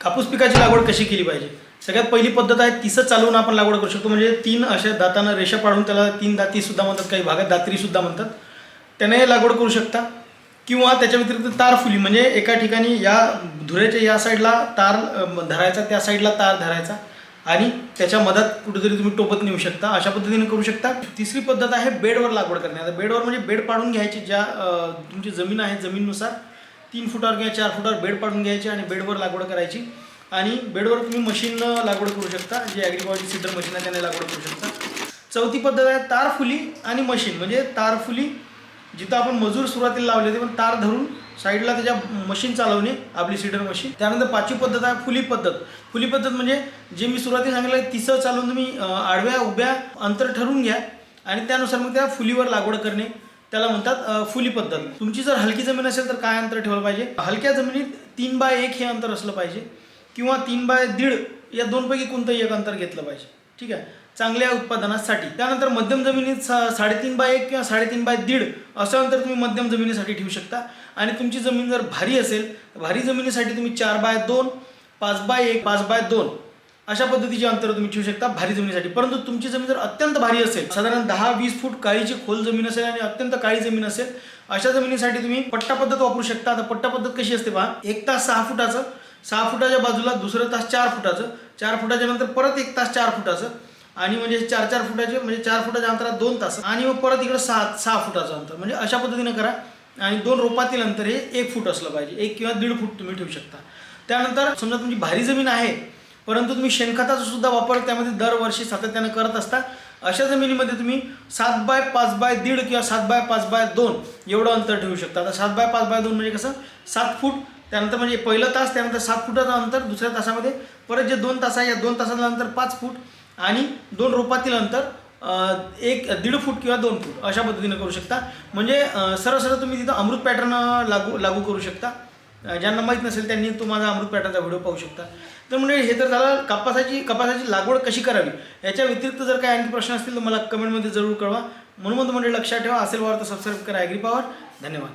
कापूस पिकाची लागवड कशी केली पाहिजे? सगळ्यात पहिली पद्धत आहे तिसं चालवून आपण लागवड करू शकतो. म्हणजे तीन अशा दातांना रेषा पाडून त्याला तीन दाती सुद्धा म्हणतात काही भागात दात्री सुद्धा म्हणतात. त्याने लागवड करू शकता. किंवा त्याच्या व्यतिरिक्त तार फुली म्हणजे एका ठिकाणी या धुऱ्याच्या या साईडला तार धरायचा त्या साईडला तार धरायचा. आणि त्याच्या मधात कुठेतरी तुम्ही टोपत नेऊ शकता. अशा पद्धतीने करू शकता. तिसरी पद्धत आहे बेडवर लागवड करणे. आता बेडवर म्हणजे बेड पाडून घ्यायची ज्या तुमची जमीन आहे जमीननुसार तीन फुटावर किंवा चार फुटावर बेड पाडून घ्यायची आणि बेडवर लागवड करायची. आणि बेडवर तुम्ही मशीननं लागवड करू शकता जे ॲग्रिकॉलची सिडर मशीन आहे त्याने लागवड करू शकता. चौथी पद्धत आहे तार फुली आणि मशीन म्हणजे तार फुली जिथं आपण मजूर सुरुवातीला लावले होते पण तार धरून साईडला त्याच्या मशीन चालवणे आपली सीडर मशीन त्यानंतर पाचवी पद्धत आहे फुली पद्धत. फुली पद्धत म्हणजे जे मी सुरुवातीला सांगितलं तिसं चालवून तुम्ही आडव्या उभ्या अंतर ठरवून घ्या आणि त्यानुसार मग त्या फुलीवर लागवड करणे. त्याला म्हणतात फुली पद्धत. तुमची जर हलकी जमीन असेल तर काय अंतर ठेवलं पाहिजे? हलक्या जमिनीत तीन बाय एक हे अंतर असलं पाहिजे किंवा तीन बाय दीड या दोनपैकी कोणतंही एक अंतर घेतलं पाहिजे. ठीक आहे? चांगल्या उत्पादनासाठी. त्यानंतर मध्यम जमिनीत सा साडेतीन बाय एक किंवा साडेतीन बाय दीड असं अंतर तुम्ही मध्यम जमिनीसाठी ठेवू शकता. आणि तुमची जमीन जर भारी असेल भारी जमिनीसाठी तुम्ही चार बाय दोन पाच बाय एक पाच बाय दोन अशा पद्धतीचे अंतर तुम्ही ठेवू शकता भारी जमिनीसाठी. परंतु तुमची जमीन जर अत्यंत भारी असेल साधारण दहा वीस फूट काळीची खोल जमीन असेल आणि अत्यंत काळी जमीन असेल अशा जमिनीसाठी तुम्ही पट्टा पद्धत वापरू शकता. आता पट्टा पद्धत कशी असते पहा एक तास सहा फुटाचं सहा फुटाच्या बाजूला दुसरं तास चार फुटाचं चार फुटाच्या नंतर परत एक तास चार फुटाचं आणि म्हणजे चार चार फुटाचे म्हणजे चार फुटाच्या अंतरात दोन तास आणि मग परत इकडं सहा सहा फुटाचं अंतर. म्हणजे अशा पद्धतीने करा आणि दोन रोपातील अंतर हे एक फूट असलं पाहिजे. एक किंवा दीड फूट तुम्ही ठेवू शकता. त्यानंतर समजा तुमची भारी जमीन आहे परंतु तुम्ही शेणखताचा सुद्धा वापर त्यामध्ये दरवर्षी सातत्यानं करत असता. अशा जमिनीमध्ये तुम्ही सात बाय पाच बाय दीड किंवा सात बाय पाच बाय दोन एवढं अंतर ठेवू शकता. आता सात बाय पाच बाय दोन म्हणजे कसं? सात फूट त्यानंतर म्हणजे पहिलं तास त्यानंतर सात फुटाचं अंतर दुसऱ्या तासामध्ये परत जे दोन तास आहे या दोन तासाचं अंतर पाच फूट आणि दोन रोपातील अंतर एक दीड फूट किंवा दोन फूट अशा पद्धतीने करू शकता. म्हणजे सरळ सरळ तुम्ही तिथं अमृत पॅटर्न लागू लागू करू शकता. ज्यांना माहीत नसेल त्यांनी तो माझा अमृत पॅटर्नचा व्हिडिओ पाहू शकता. तर म्हणजे हे तर झालं कपासाची कपासाची लागवड कशी करावी? याच्या व्यतिरिक्त जर काही आणखी प्रश्न असतील तर मला कमेंटमध्ये जरूर कळवा. म्हणून मग म्हणजे लक्षात ठेवा. असेल वार तर सबस्क्राईब करा ॲग्री पॉवर धन्यवाद.